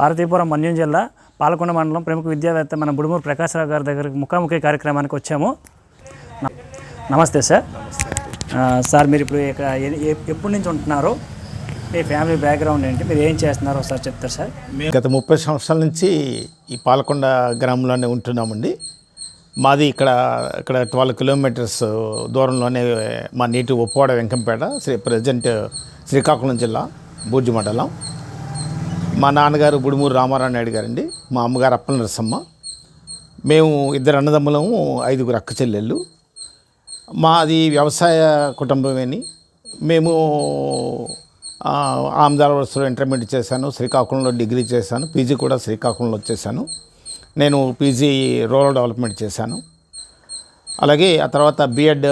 భారతీపురం మన్యం జిల్లా పాలకొండ మండలం ప్రముఖ విద్యావేత్త మన బుడుమూరు ప్రకాశ్రావు గారి దగ్గరికి ముఖాముఖి కార్యక్రమానికి వచ్చాము. న- నమస్తే సార్. సార్ మీరు ఇప్పుడు ఇక్కడ ఎప్పటి నుంచి ఉంటున్నారు? మీ ఫ్యామిలీ బ్యాక్గ్రౌండ్ ఏంటి? మీరు ఏం చేస్తున్నారో ఒకసారి చెప్తారు సార్? గత ముప్పై సంవత్సరాల నుంచి ఈ పాలకొండ గ్రామంలోనే ఉంటున్నామండి. మాది ఇక్కడ ఇక్కడ ట్వెల్వ్ కిలోమీటర్స్ దూరంలోనే మా నీటి ఉప్పవాడ వెంకంపేట శ్రీ ప్రజెంట్ శ్రీకాకుళం జిల్లా బూర్జి మండలం. మా నాన్నగారు బుడుమూరు రామారావు నాయుడు గారండి. మా అమ్మగారు అప్పల నరసమ్మ. మేము ఇద్దరు అన్నదమ్ములము ఐదుగురు అక్క చెల్లెళ్ళు. మాది వ్యవసాయ కుటుంబమేని. మేము ఆ, ఇంటర్మీడియట్ చేశాను శ్రీకాకుళంలో డిగ్రీ చేశాను పీజీ కూడా శ్రీకాకుళంలో వచ్చేసాను నేను పీజీ రూరల్ డెవలప్మెంట్ చేశాను. అలాగే ఆ తర్వాత B Ed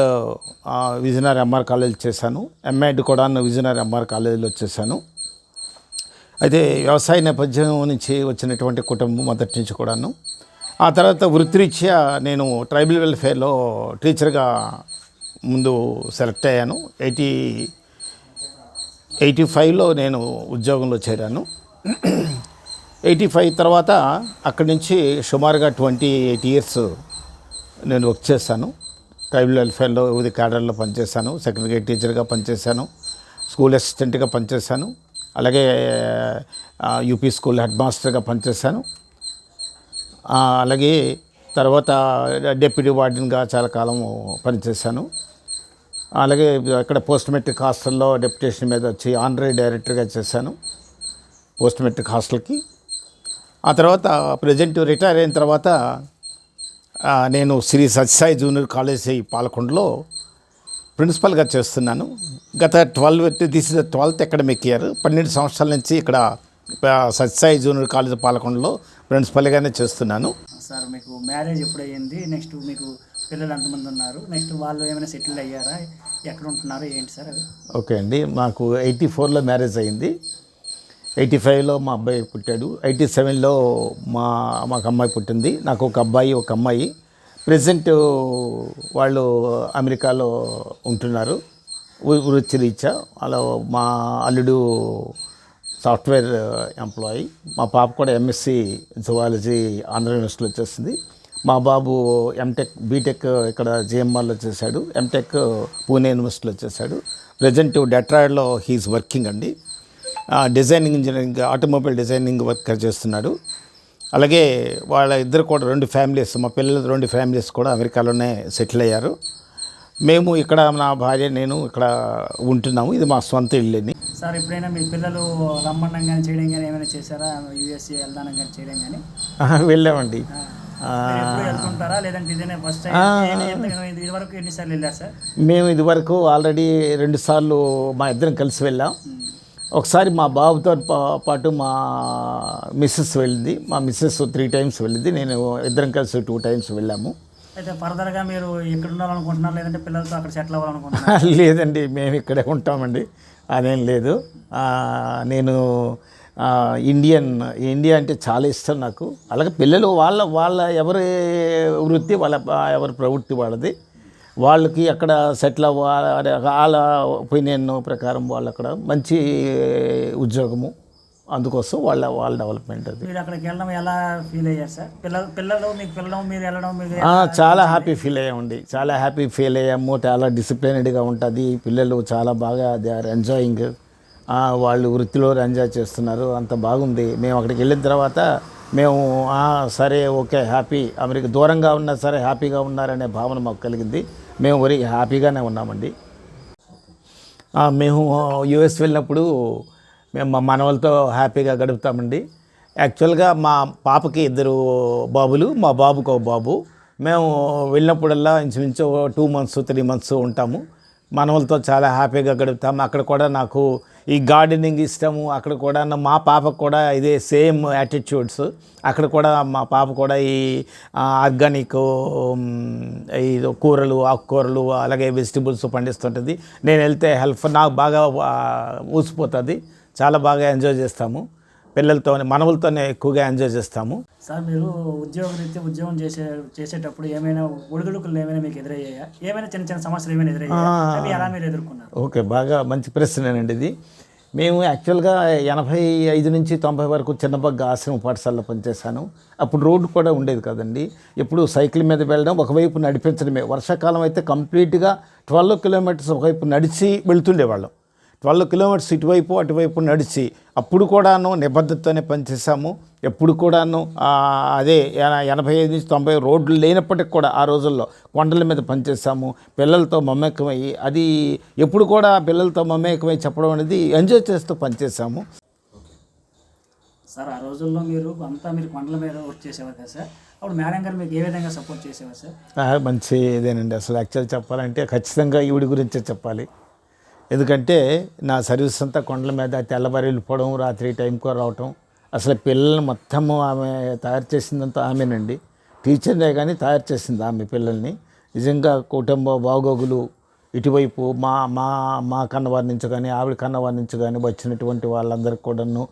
Vijayanagar M R college చేశాను. ఎంఎడ్ కూడా విజయనగర్ ఎంఆర్ కాలేజీలో చేశాను. అయితే వ్యవసాయ నేపథ్యం నుంచి వచ్చినటువంటి కుటుంబం మొదటి నుంచి కూడాను. ఆ తర్వాత వృత్తిరీత్యా నేను ట్రైబల్ వెల్ఫేర్లో టీచర్గా ముందు సెలెక్ట్ అయ్యాను. ఎయిటీ ఎయిటీ ఫైవ్లో నేను ఉద్యోగంలో చేరాను. ఎయిటీ ఫైవ్ తర్వాత అక్కడి నుంచి సుమారుగా ట్వంటీ ఎయిట్ ఇయర్స్ నేను వర్క్ చేశాను. ట్రైబల్ వెల్ఫేర్లో వివిధ క్యాడర్లో పనిచేశాను. సెకండ్ గ్రేడ్ టీచర్గా పనిచేశాను. స్కూల్ అసిస్టెంట్గా పనిచేశాను. అలాగే యూపీ స్కూల్ హెడ్ మాస్టర్గా పనిచేశాను. అలాగే తర్వాత డెప్యూటీ వార్డెన్గా చాలా కాలం పనిచేశాను. అలాగే ఇక్కడ పోస్ట్ మెట్రిక్ హాస్టల్లో డెప్యుటేషన్ మీద వచ్చి ఆనరీ డైరెక్టర్గా చేశాను పోస్ట్ మెట్రిక్ హాస్టల్కి. ఆ తర్వాత ప్రజెంట్ రిటైర్ అయిన తర్వాత నేను శ్రీ సత్యసాయి జూనియర్ కాలేజీ పాలకొండలో ప్రిన్సిపల్గా చేస్తున్నాను. గత twelve this is twelfth academic year పన్నెండు సంవత్సరాల నుంచి ఇక్కడ ఆ, సత్యసాయి జూనియర్ కాలేజ్ పాలకొండలో ప్రిన్సిపల్గానే చేస్తున్నాను. సార్ మీకు మ్యారేజ్ ఎప్పుడు అయ్యింది నెక్స్ట్ మీకు పిల్లలు ఎంతమంది ఉన్నారు? నెక్స్ట్ వాళ్ళు ఏమైనా సెటిల్ అయ్యారా? ఎక్కడ ఉంటున్నారు? ఏంటి సార్ అవి? ఓకే అండి. మాకు ఎయిటీ ఫోర్లో మ్యారేజ్ అయింది ఎయిటీ ఫైవ్లో మా అబ్బాయి పుట్టాడు. ఎయిటీ సెవెన్లో మా మాకు అమ్మాయి పుట్టింది. నాకు ఒక అబ్బాయి ఒక అమ్మాయి. ప్రజెంట్ వాళ్ళు అమెరికాలో ఉంటున్నారు వృత్తిరీత్యా. అలా మా అల్లుడు సాఫ్ట్వేర్ ఎంప్లాయీ. మా పాప కూడా ఎంఎస్సి జువాలజీ ఆంధ్ర యూనివర్సిటీలో చేస్తుంది మా బాబు ఎంటెక్ బీటెక్ ఇక్కడ జేఎంఆర్లో చేశాడు. ఎంటెక్ పూణే యూనివర్సిటీలో చేశాడు. ప్రజెంట్ డెట్రాయిడ్లో హీఈస్ వర్కింగ్ అండి. Designing engineering automobile designing work చేస్తున్నాడు. అలాగే వాళ్ళ ఇద్దరు కూడా రెండు ఫ్యామిలీస్ మా పిల్లలు రెండు ఫ్యామిలీస్ కూడా అమెరికాలోనే సెటిల్ అయ్యారు. మేము ఇక్కడ నా భార్య నేను ఇక్కడ ఉంటున్నాము. ఇది మా సొంత ఇల్లుని సార్ ఎప్పుడైనా మీ పిల్లలు రమ్మడం కానీ చేయడం కానీ ఏమైనా చేశారా? యూఎస్ఏ వెళ్దానం కానీ చేయడం కానీ వెళ్ళామండి. మేము ఇదివరకు ఆల్రెడీ రెండుసార్లు మా ఇద్దరం కలిసి వెళ్ళాం. ఒకసారి మా బాబుతో పాటు మా మిస్సెస్ వెళ్ళింది. మా మిస్సెస్ త్రీ టైమ్స్ వెళ్ళింది. నేను ఇద్దరం కలిసి టూ టైమ్స్ వెళ్ళాము. అయితే ఫర్దర్గా మీరు ఎక్కడ ఉండాలనుకుంటున్నారు? లేదంటే పిల్లలతో అక్కడ సెటిల్ అవ్వాలనుకుంటున్నారు? లేదండి మేము ఇక్కడే ఉంటామండి. అదేం లేదు. నేను ఇండియన్ ఇండియా అంటే చాలా ఇష్టం నాకు. అలాగే పిల్లలు వాళ్ళ వాళ్ళ ఎవరి వృత్తి వాళ్ళ ఎవరి ప్రవృత్తి వాళ్ళది. వాళ్ళకి అక్కడ సెటిల్ అవ్వాలి వాళ్ళ ఒపీనియన్ ప్రకారం వాళ్ళు అక్కడ మంచి ఉద్యోగము అందుకోసం వాళ్ళ వాళ్ళ డెవలప్మెంట్ అది. మీరు అక్కడికి వెళ్ళడం ఎలా ఫీల్ అయ్యారు సార్? పిల్లలు పిల్లలు మీకు పిల్లలు మీరు వెళ్ళడం మీరు ఆ, చాలా హ్యాపీ ఫీల్ అయ్యామండి. చాలా హ్యాపీ ఫీల్ అయ్యాము. చాలా డిసిప్లిన్డ్గా ఉంటుంది. పిల్లలు చాలా బాగా దే ఆర్ ఎంజాయింగ్ వాళ్ళు వృత్తిలో ఎంజాయ్ చేస్తున్నారు. అంత బాగుంది. మేము అక్కడికి వెళ్ళిన తర్వాత మేము "ఆ, సరే ఓకే హ్యాపీ అమెరికా దూరంగా ఉన్నా సరే హ్యాపీగా ఉన్నారనే భావన మాకు కలిగింది. మేము వరి హ్యాపీగానే ఉన్నామండి. మేము యుఎస్ వెళ్ళినప్పుడు మేము మా మనవలతో హ్యాపీగా గడుపుతామండి. యాక్చువల్గా మా పాపకి ఇద్దరు బాబులు మా బాబుకు ఒక బాబు. మేము వెళ్ళినప్పుడల్లా ఇంచుమించు టూ మంత్స్ త్రీ మంత్స్ ఉంటాము. మనవలతో చాలా హ్యాపీగా గడుపుతాము అక్కడ కూడా నాకు ఈ గార్డెనింగ్ ఇష్టము అక్కడ కూడా మా పాపకు కూడా ఇదే సేమ్ యాటిట్యూడ్స్ అక్కడ కూడా మా పాప కూడా ఈ ఆర్గానిక్ ఈ కూరలు ఆకుకూరలు అలాగే వెజిటబుల్స్ పండిస్తుంటుంది. నేను వెళ్తే హెల్ప్ నాకు బాగా ఊసిపోతుంది. చాలా బాగా ఎంజాయ్ చేస్తాము. పిల్లలతో మనవులతోనే ఎక్కువగా ఎంజాయ్ చేస్తాము. సార్ మీరు ఉద్యోగ రీత్యా ఉద్యోగం చేసే చేసేటప్పుడు ఏమైనా ఒడిదుడుకులు ఏమైనా మీకు ఎదురయ్యాయా? ఏమైనా చిన్న చిన్న సమస్యలు ఏమైనా ఎదురయ్యాయా? ఎలా మీరు ఎదుర్కొన్నారు? ఓకే బాగా మంచి ప్రశ్నేనండి ఇది. మేము యాక్చువల్గా ఎనభై ఐదు నుంచి తొంభై వరకు చిన్నబగ్గ ఆశ్రమ పాఠశాలలో పనిచేశాను. అప్పుడు రోడ్డు కూడా ఉండేది కదండి. ఎప్పుడు సైకిల్ మీద వెళ్ళడం ఒకవైపు నడిపించడమే. వర్షాకాలం అయితే కంప్లీట్గా ట్వెల్వ్ కిలోమీటర్స్ ఒకవైపు నడిచి వెళ్తుండేవాళ్ళం. ట్వెల్వ్ కిలోమీటర్స్ ఇటువైపు అటువైపు నడిచి అప్పుడు కూడాను నిబద్ధతతోనే పనిచేసాము ఎప్పుడు కూడాను అదే ఎన- ఎనభై ఐదు నుంచి తొంభై రోడ్లు లేనప్పటికి కూడా ఆ రోజుల్లో కొండల మీద పనిచేసాము పిల్లలతో మమేకమయ్యి అది ఎప్పుడు కూడా పిల్లలతో మమేకమై చెప్పడం అనేది ఎంజాయ్ చేస్తూ పనిచేసాము సార్ ఆ రోజుల్లో మీరు అంతా మీరు కొండల మీద వర్క్ చేసేవారు కదా సార్? అప్పుడు మేడం గారు మీకు ఏ విధంగా సపోర్ట్ చేసేవారు సార్? మంచి ఇదేనండి. అసలు యాక్చువల్ చెప్పాలంటే ఖచ్చితంగా ఈవిడి గురించే చెప్పాలి. ఎందుకంటే నా సర్వీస్ అంతా కొండల మీద తెల్లవారి వెళ్ళిపోవడం రాత్రి టైంకో రావటం. అసలు పిల్లల్ని మొత్తము ఆమె తయారు చేసిందంతా ఆమెనండి. టీచర్నే కానీ తయారు చేసింది ఆమె పిల్లల్ని. నిజంగా కుటుంబ బాగోగులు ఇటువైపు మా మా మా కన్నవారి నుంచి కానీ ఆవిడ కన్నవారి నుంచి కానీ వచ్చినటువంటి వాళ్ళందరికీ కూడాను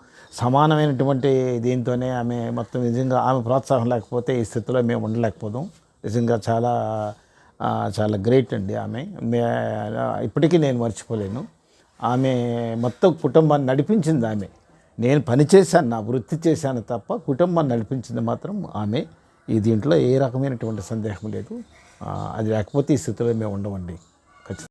సమానమైనటువంటి దీంతోనే ఆమె మొత్తం నిజంగా ఆమె ప్రోత్సాహం లేకపోతే ఈ స్థితిలో మేము ఉండలేకపోదాం. నిజంగా చాలా చాలా గ్రేట్ అండి ఆమె. ఇప్పటికీ నేను మర్చిపోలేను. ఆమె మొత్తం కుటుంబాన్ని నడిపించింది ఆమె. నేను పని చేశాను నా వృత్తి చేశాను తప్ప కుటుంబాన్ని నడిపించింది మాత్రం ఆమె. ఈ దీంట్లో ఏ రకమైనటువంటి సందేహం లేదు. అది లేకపోతే ఈ స్థితిలో మేము ఉండమండి.